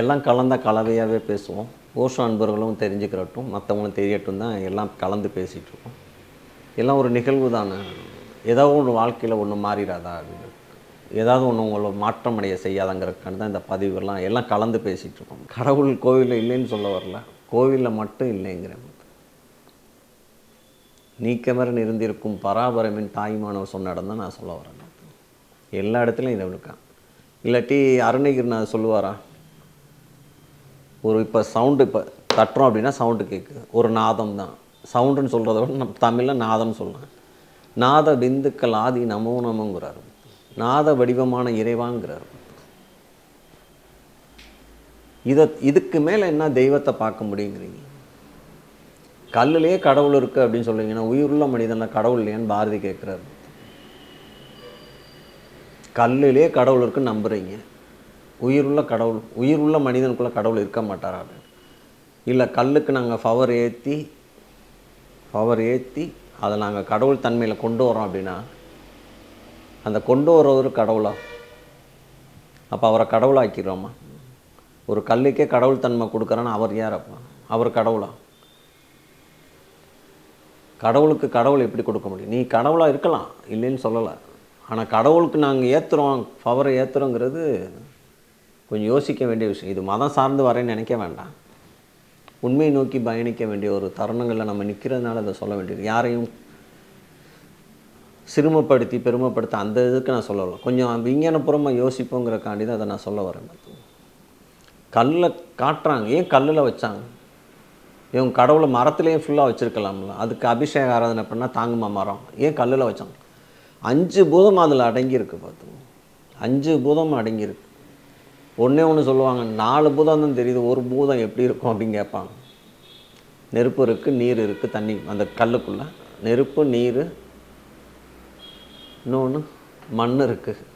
எல்லாம் கலந்த கலவையாகவே பேசுவோம். ஓஷோ அன்பர்களும் தெரிஞ்சுக்கிறட்டும் மற்றவங்களும் தெரியட்டும் தான் எல்லாம் கலந்து பேசிகிட்ருக்கோம் எல்லாம் ஒரு நிகழ்வு தானே. ஏதோ ஒன்று வாழ்க்கையில் ஒன்று மாறிடாதா அப்படின்னு. ஏதாவது ஒன்று உங்களை மாற்றம் அடைய செய்யாதங்கிறதுக்கான தான் இந்த பதிவுகள்லாம் எல்லாம் கலந்து பேசிகிட்டு இருக்கோம் கடவுள் கோவிலில் இல்லைன்னு சொல்ல வரல. கோவிலில் மட்டும் இல்லைங்கிறேன். நீக்கமரன் இருந்திருக்கும் பராபரமின் தாய்மானவர் சொன்ன இடம் தான் நான் சொல்ல வரேன். எல்லா இடத்துலையும் இதை இருக்கான் இல்லாட்டி அருணகிரிநாதர் சொல்லுவாரா? ஒரு இப்போ சவுண்டு இப்போ தட்டுறோம் அப்படின்னா சவுண்டு கேட்குது ஒரு நாதம் தான். சவுண்டுன்னு சொல்கிறத விட நம்ம தமிழில் நாதம்னு சொல்கிறேன் நாத பிந்துக்கள் ஆதி நமோ நமங்கிறார். நாத வடிவமான இறைவாங்கிறார். இதை இதுக்கு மேலே என்ன தெய்வத்தை பார்க்க முடியுங்கிறீங்க? கல்லுலேயே கடவுள் இருக்குது அப்படின்னு சொல்லுவீங்கன்னா உயிருள்ள மனிதனில் கடவுள் இல்லையான்னு பாரதி கேட்குறாரு கல்லுலேயே கடவுள் இருக்குன்னு நம்புகிறீங்க உயிருள்ள கடவுள் உயிருள்ள மனிதனுக்குள்ள கடவுள் இருக்க மாட்டாரா இல்லை கல்லுக்கு நாங்கள் ஃபவர் ஏற்றி பவர் ஏற்றி அதை நாங்கள் கடவுள் தன்மையில் கொண்டு வரோம் அப்படின்னா அந்த கொண்டு வரவர் கடவுளா? அப்போ அவரை கடவுளாக்கிறோமா ஒரு கல்லுக்கே கடவுள் தன்மை கொடுக்குறான்னு அவர் யார் அப்போ? அவர் கடவுளா? கடவுளுக்கு கடவுள் எப்படி கொடுக்க முடியும்? நீ கடவுளாக இருக்கலாம் இல்லைன்னு சொல்லலை. ஆனால் கடவுளுக்கு நாங்கள் ஏற்றுறோம் பவரை ஏற்றுறோங்கிறது கொஞ்சம் யோசிக்க வேண்டிய விஷயம். இது மதம் சார்ந்து வரேன்னு நினைக்க வேண்டாம். உண்மையை நோக்கி பயணிக்க வேண்டிய ஒரு தருணங்களில் நம்ம நிற்கிறதுனால அதை சொல்ல வேண்டியது. யாரையும் சிறுமப்படுத்தி பெருமைப்படுத்த அந்த இதுக்கு நான் சொல்லலை. கொஞ்சம் விஞ்ஞானபுறமாக யோசிப்போங்கிறக்காண்டி தான் அதை நான் சொல்ல வரேன். கல்லில் காட்டுறாங்க. ஏன் கல்லில் வச்சாங்க? இவங்க கடவுளை மரத்துலேயும் ஃபுல்லாக வச்சுருக்கலாம்ல. அதுக்கு அபிஷேக ஆராதனை பண்ணால் தாங்குமா மரம்? ஏன் கல்லில் வச்சாங்க? அஞ்சு பூதம் அதில் அடங்கியிருக்கு பார்த்து அஞ்சு பூதம் அடங்கியிருக்கு. ஒன்றே ஒன்று சொல்லுவாங்க நாலு பூதம் தான் தெரியுது ஒரு பூதம் எப்படி இருக்கும் அப்படின்னு கேட்பாங்க. நெருப்பு இருக்குது நீர் இருக்குது தண்ணி அந்த கல்லுக்குள்ளே. நெருப்பு நீர் இன்னொன்று மண் இருக்குது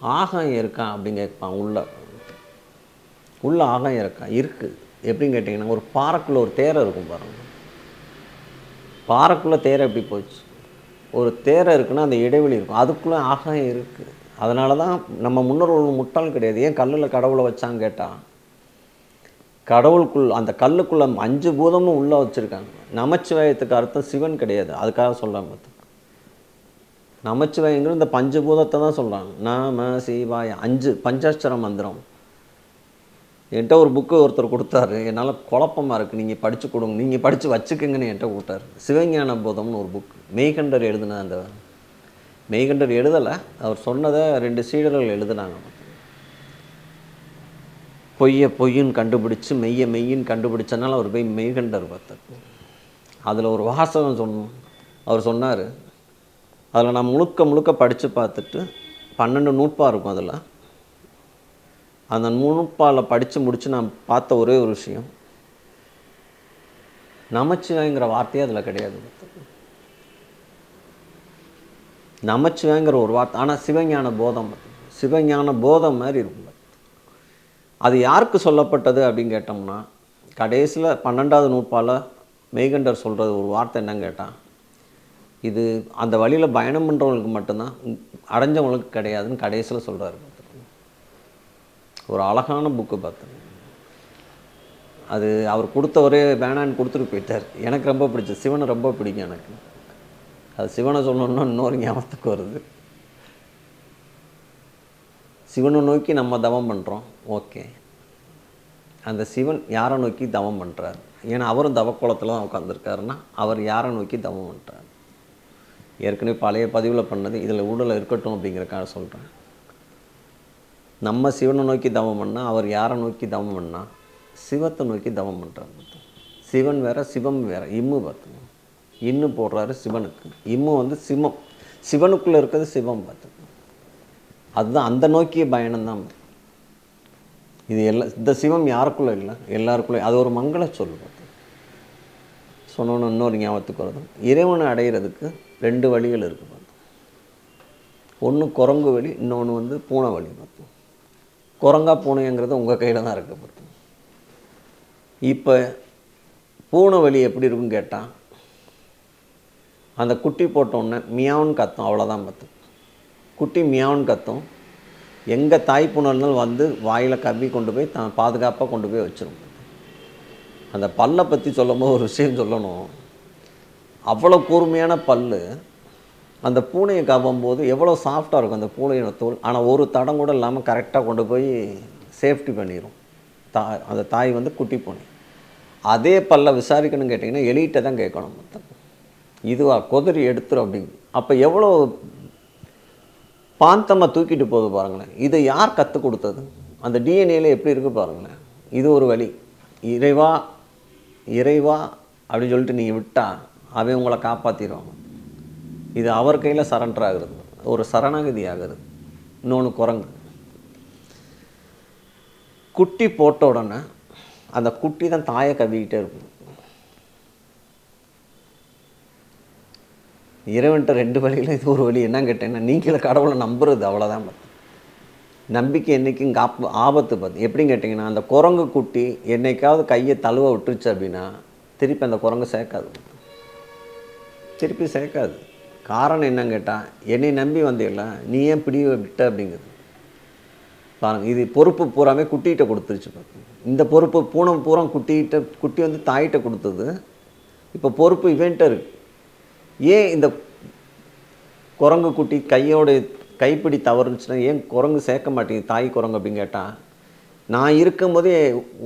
ஆகாயம் இருக்கா அப்படின்னு கேட்பான் உள்ள. உள்ள ஆகாயம் இருக்கா? இருக்குது எப்படின்னு கேட்டிங்கன்னா ஒரு பாறைக்குள்ளே ஒரு தேரை இருக்கும் பாருங்க. பாறைக்குள்ளே தேரை எப்படி போச்சு? ஒரு தேரை இருக்குன்னா அந்த இடைவெளி இருக்கும். அதுக்குள்ளே ஆகாயம் இருக்குது அதனால தான் நம்ம முன்னோர்கள் முட்டாள் கிடையாது. ஏன் கல்லில் கடவுளை வச்சாங்க கேட்டால் கடவுளுக்குள் அந்த கல்லுக்குள்ளே அஞ்சு பூதமும் உள்ளே வச்சுருக்காங்க. நமச்சிவாயத்துக்கு அர்த்தம் சிவன் கிடையாது. அதுக்காக சொல்கிறாங்க பார்த்து நமச்சிவாயங்கிற இந்த பஞ்சபூதத்தை தான் சொல்கிறாங்க நாம சிவாய அஞ்சு பஞ்சாட்சர மந்திரம். என்கிட்ட ஒரு புக்கு ஒருத்தர் கொடுத்தாரு. என்னால் குழப்பமாக இருக்குது நீங்கள் படித்து கொடுங்க. நீங்கள் படித்து வச்சுக்கோங்கன்னு என்கிட்ட கொடுத்தாரு. சிவஞான போதம்னு ஒரு புக் மெய்கண்டர் எழுதுன அந்த மெய்கண்டர் எழுதலை அவர் சொன்னதை ரெண்டு சீடர்கள் எழுதுனாங்க. பொய்யை பொய்ன்னு கண்டுபிடிச்சு மெய்யை மெய்யின்னு கண்டுபிடிச்சனால அவர் போய் மெய்கண்டர் பார்த்தார். அதில் ஒரு வாசகம் சொன்னோம். அவர் சொன்னார் அதில் நான் முழுக்க முழுக்க படித்து பார்த்துட்டு பன்னெண்டு நூட்பா இருக்கும் அதில். அந்த நூற்பாவில் படித்து முடித்து நான் பார்த்த ஒரே ஒரு விஷயம். நமச்சிவாய்ங்கிற வார்த்தையே அதில் கிடையாது. நமச்சிவாய்ங்கிற ஒரு வார்த்தை. ஆனால் சிவஞான போதம் சிவஞான போதம் மாதிரி இருக்கும். அது யாருக்கு சொல்லப்பட்டது அப்படின்னு கேட்டோம்னா கடைசியில் பன்னெண்டாவது நூற்பால் மெய்கண்டர் சொல்கிறது ஒரு வார்த்தை என்னன்னு கேட்டால் இது அந்த வழியில் பயணம் பண்ணுறவங்களுக்கு மட்டும்தான் அடைஞ்சவங்களுக்கு கிடையாதுன்னு கடைசியில் சொல்கிறாரு ஒரு அழகான புக்கு பார்த்தேன் அது அவர் கொடுத்த ஒரே வேணான்னு கொடுத்துட்டு போயிட்டார். எனக்கு ரொம்ப பிடிச்சது. சிவனை ரொம்ப பிடிக்கும் எனக்கு. அது சிவனை சொல்லணுன்னா இன்னொரு ஞாபகத்துக்கு வருது. சிவனை நோக்கி நம்ம தவம் பண்ணுறோம் ஓகே. அந்த சிவன் யாரை நோக்கி தவம் பண்ணுறார் ஏன்னா அவரும் தவக்கோலத்தில் தான் உட்காந்துருக்காருன்னா அவர் யாரை நோக்கி தவம் பண்ணுறார் ஏற்கனவே பழைய பதிவில் பண்ணது இதில் ஊழல் இருக்கட்டும் அப்படிங்கிறக்காக சொல்கிறேன் நம்ம சிவனை நோக்கி தவம் பண்ணால் அவர் யாரை நோக்கி தவம் பண்ணால் சிவத்தை நோக்கி தவம் பண்ணுறாரு சிவன் வேறு சிவம் வேற இம்மு பார்த்துங்க இன்னு போடுறாரு சிவனுக்கு. இம்மு வந்து சிவம். சிவனுக்குள்ளே இருக்கிறது சிவம் பார்த்து. அதுதான் அந்த நோக்கிய பயணம்தான் இது எல்லா இந்த சிவம் யாருக்குள்ளே இல்லை? எல்லாருக்குள்ளே. அது ஒரு மங்கள சொல் பார்த்து சொன்னோன்னு இன்னொரு ஞாபகத்துக்கு வருது. இறைவனை அடையிறதுக்கு ரெண்டு வழிகள் இருக்குது பார்த்து. ஒன்று குரங்கு வழி இன்னொன்று வந்து பூனை வழி பார்த்து. குரங்கா பூனைங்கிறது உங்கள் கையில் தான் இருக்குது பார்த்து. இப்போ பூனை வலி எப்படி இருக்குன்னு கேட்டால் அந்த குட்டி போட்டோன்னே மியாவுன்னு கத்தும் அவ்வளோதான் பார்த்து குட்டி மியாவுன்னு கத்தும். எங்கே தாய்ப்புணர் வந்து வாயில் கவ்வி கொண்டு போய் தான் பாதுகாப்பாக கொண்டு போய் வச்சிரும். அந்த பல்லை பற்றி சொல்லும்போது ஒரு விஷயம் சொல்லணும். அவ்வளோ கூர்மையான பல் அந்த பூனையை கவ்வும்போது எவ்வளோ சாஃப்டாக இருக்கும் அந்த பூனையோட தோல். ஆனால் ஒரு தடம் கூட இல்லாமல் கரெக்டாக கொண்டு போய் சேஃப்டி பண்ணிடும் தா அந்த தாய் வந்து குட்டி பூனை. அதே பல்ல விசாரிக்கணும்னு கேட்டிங்கன்னா எலிகிட்ட தான் கேட்கணும் மொத்தம். இதுவா குதிரை எடுத்துரும் அப்படிங்க அப்போ எவ்வளோ பாந்தமாக தூக்கிட்டு போகுது பாருங்களேன். இதை யார் கற்றுக் கொடுத்தது? அந்த டிஎன்ஏல எப்படி இருக்குது பாருங்களேன். இது ஒரு வழி. இறைவா இறைவா அப்படின்னு சொல்லிட்டு நீங்கள் விட்டால் அவன் உங்களை காப்பாற்றிடுவாங்க இது அவர் கையில் சரண்டர் ஆகுறது. ஒரு சரணாகதி ஆகுது இன்னொன்று குரங்கு. குட்டி போட்ட உடனே அந்த குட்டி தான் தாயை கவிக்கிட்டே இருக்கும். இறைவன்ட்ட ரெண்டு வழியில் இது ஒரு வழி. என்ன கேட்டேன்னா நீங்களே கடவுளை நம்புறது அவ்வளோதான் பார்த்து நம்பிக்கை என்றைக்கும் காப்பு ஆபத்து பார்த்து எப்படின்னு கேட்டிங்கன்னா அந்த குரங்கு குட்டி என்னைக்காவது கையை தழுவ விட்டுருச்சு அப்படின்னா திருப்பி அந்த குரங்கு சேர்க்காது திருப்பி சேர்க்காது. காரணம் என்னன்னு கேட்டால் என்னை நம்பி வந்தீங்களா? நீ ஏன் பிடி விட்ட அப்படிங்கிறது பாருங்கள் இது பொறுப்பு பூராமே குட்டிகிட்ட கொடுத்துருச்சு பாருங்க இந்த பொறுப்பு பூனை பூரா குட்டிகிட்ட குட்டி வந்து தாயிட்ட கொடுத்தது. இப்போ பொறுப்பு இவன்ட்ட இருக்குது ஏன் இந்த குரங்கு குட்டி கையோட கைப்பிடி தவறுச்சுன்னா ஏன் குரங்கு சேர்க்க மாட்டேங்குது? தாய் குரங்கு அப்படின்னு கேட்டால் நான் இருக்கும்போதே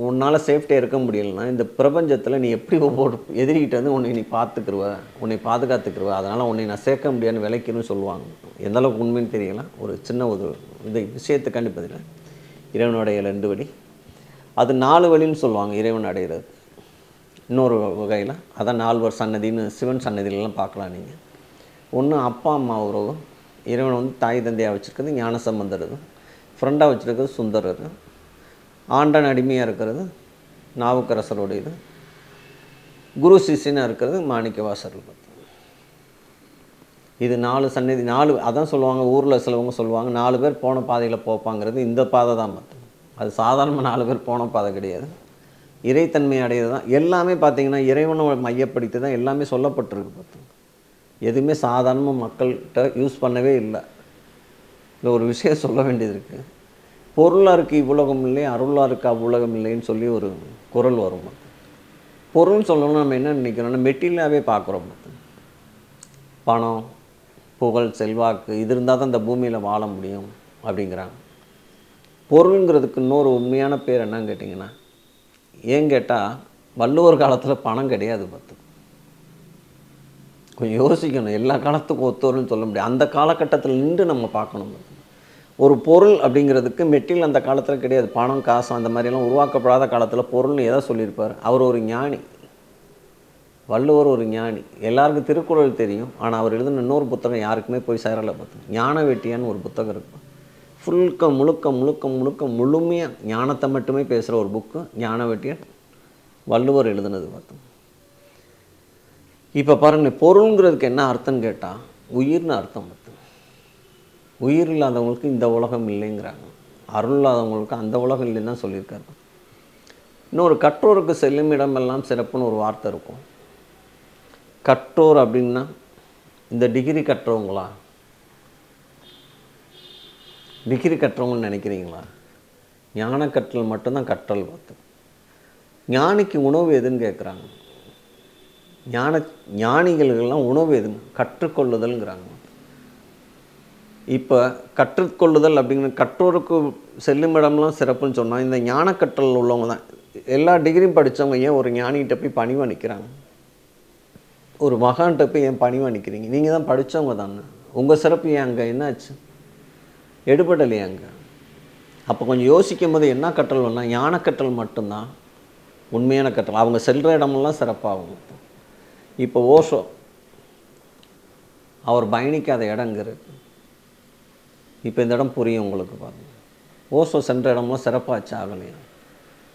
உன்னால் சேஃப்டியாக இருக்க முடியலன்னா இந்த பிரபஞ்சத்தில் நீ எப்படி ஒவ்வொரு எதிரிகிட்ட வந்து உன்னை நீ பார்த்துக்குருவ உன்னை பாதுகாத்துக்கிருவ அதனால் உன்னை நான் சேர்க்க முடியாதுன்னு விலைக்குன்னு சொல்லுவாங்க. எந்த அளவுக்கு உண்மைன்னு தெரியல. ஒரு சின்ன ஒரு இந்த விஷயத்துக்காண்டி பதில் இறைவனுடைய ரெண்டு வழி. அது நாலு வழின்னு சொல்லுவாங்க இறைவன் அடைகிறது இன்னொரு வகையில் அதான் நால்வர் சன்னதின்னு சிவன் சன்னதியிலலாம் பார்க்கலாம் நீங்கள் ஒன்று அப்பா அம்மா உறவும் இறைவன் வந்து தாய் தந்தையாக வச்சுருக்கிறது ஞான ஃப்ரெண்டாக வச்சுருக்கிறது சுந்தரர் ஆண்டன் அடிமையாக இருக்கிறது நாவுக்கரசருடையது குரு சிஷ்யனாக இருக்கிறது மாணிக்கவாசர் இது நாலு சன்னதி நாலு அதான் சொல்லுவாங்க ஊரில் சிலவங்க சொல்லுவாங்க நாலு பேர் போன பாதையில் போப்பாங்கிறது இந்த பாதை தான் மற்ற அது சாதாரணமாக நாலு பேர் போன பாதை கிடையாது. இறைத்தன்மை அடையிறது தான். எல்லாமே பார்த்தீங்கன்னா இறைவனை மையப்படுத்தி தான் எல்லாமே சொல்லப்பட்டிருக்கு பார்த்தோம் எதுவுமே சாதாரணமாக மக்கள்கிட்ட யூஸ் பண்ணவே இல்லை. இல்லை ஒரு விஷயம் சொல்ல வேண்டியது இருக்குது பொருளாக இருக்குது இவ்வுலகம் இல்லை அருளாக இருக்குது அவ்வுலகம் இல்லைன்னு சொல்லி ஒரு குரல் வரும் பொருள்னு சொல்லணும்னா நம்ம என்ன நினைக்கிறோம்னா மெட்டீரியலாகவே பார்க்குறோம் பார்த்தோம் பணம் புகழ் செல்வாக்கு இது இருந்தால் தான் இந்த பூமியில் வாழ முடியும் அப்படிங்கிறாங்க. பொருளுங்கிறதுக்கு இன்னொரு உண்மையான பேர் என்னன்னு கேட்டிங்கன்னா ஏன் கேட்டால் வள்ளுவர் காலத்தில் பணம் கிடையாது பார்த்து கொஞ்சம் யோசிக்கணும் எல்லா காலத்துக்கும் ஒத்தோர்னு சொல்ல முடியாது. அந்த காலகட்டத்தில் நின்று நம்ம பார்க்கணும். ஒரு பொருள் அப்படிங்கிறதுக்கு மெட்டீரியல் அந்த காலத்தில் கிடையாது. பணம் காசு அந்த மாதிரியெல்லாம் உருவாக்கப்படாத காலத்தில் பொருள்னு எதை சொல்லியிருப்பார்? அவர் ஒரு ஞானி. வள்ளுவர் ஒரு ஞானி. எல்லாருக்கும் திருக்குறள் தெரியும். ஆனால் அவர் எழுதின இன்னொரு புத்தகம் யாருக்குமே போய் சேரலை பார்த்து ஞான வெட்டியான்னு ஒரு புத்தகம் இருக்கும் ஃபுல்க முழுக்க முழுக்க முழுக்க முழுமையாக ஞானத்தை மட்டுமே பேசுகிற ஒரு புக்கு ஞானவெட்டியர் வள்ளுவர் எழுதுனது பார்த்தோம். இப்போ பாருங்க பொருளுங்கிறதுக்கு என்ன அர்த்தம்னு கேட்டால் உயிர்னு அர்த்தம் பார்த்தோம். உயிர் இல்லாதவங்களுக்கு இந்த உலகம் இல்லைங்கிறாங்க. அருள் இல்லாதவங்களுக்கு அந்த உலகம் இல்லைன்னு தான் சொல்லியிருக்காரு. இன்னொரு கற்றோருக்கு செல்லும் இடமெல்லாம் சிறப்புன்னு ஒரு வார்த்தை இருக்கும். கற்றோர் அப்படின்னா இந்த டிகிரி கற்றவங்களா? டிகிரி கற்றவங்கன்னு நினைக்கிறீங்களா? ஞான கற்றல் மட்டும்தான் கற்றல் பார்த்து. ஞானிக்கு உணவு எதுன்னு கேட்குறாங்க ஞான ஞானிகளுக்கெல்லாம் உணவு எதுங்க கற்றுக்கொள்ளுதல்ங்கிறாங்க. இப்போ கற்றுக்கொள்ளுதல் அப்படிங்கிற கற்றோருக்கு செல்லும் இடம்லாம் சிறப்புன்னு சொன்னால் இந்த ஞான கற்றல் உள்ளவங்க தான். எல்லா டிகிரியும் படித்தவங்க ஏன் ஒரு ஞானிகிட்ட போய் பணிவாக நிற்கிறாங்க ஒரு மகான்கிட்ட போய் ஏன் பணிவாக நிற்கிறீங்க நீங்கள் தான் படித்தவங்க தானே. உங்கள் சிறப்பு ஏன் அங்கே என்னாச்சு? எடுபடலையே அங்கே. அப்போ கொஞ்சம் யோசிக்கும் போது என்ன கற்றல் வேணால் ஞான கற்றல் மட்டும்தான். உண்மையான கற்றல் அவங்க செல்கிற இடமெல்லாம் சிறப்பாகும். இப்போ ஓஷோ அவர் பயணிக்காத இடம் இருக்குது இப்போ இந்த இடம் புரியும் உங்களுக்கு பாருங்க. ஓஷோ சென்ற இடம்லாம் சிறப்பாச்சு ஆகலையா?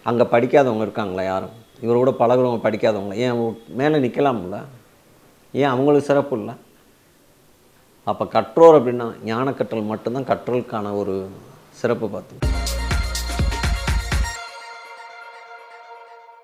அங்கே படிக்காதவங்க இருக்காங்களா யாரும்? இவர் கூட பழகுறவங்க படிக்காதவங்க ஏன் மேலே நிற்கலாம்ல ஏன் அவங்களுக்கு சிறப்பு இல்லை? அப்போ கற்றோர் அப்படின்னா ஞான கற்றல் மட்டும்தான் கற்றலுக்கான ஒரு சிறப்பு பார்த்தோம்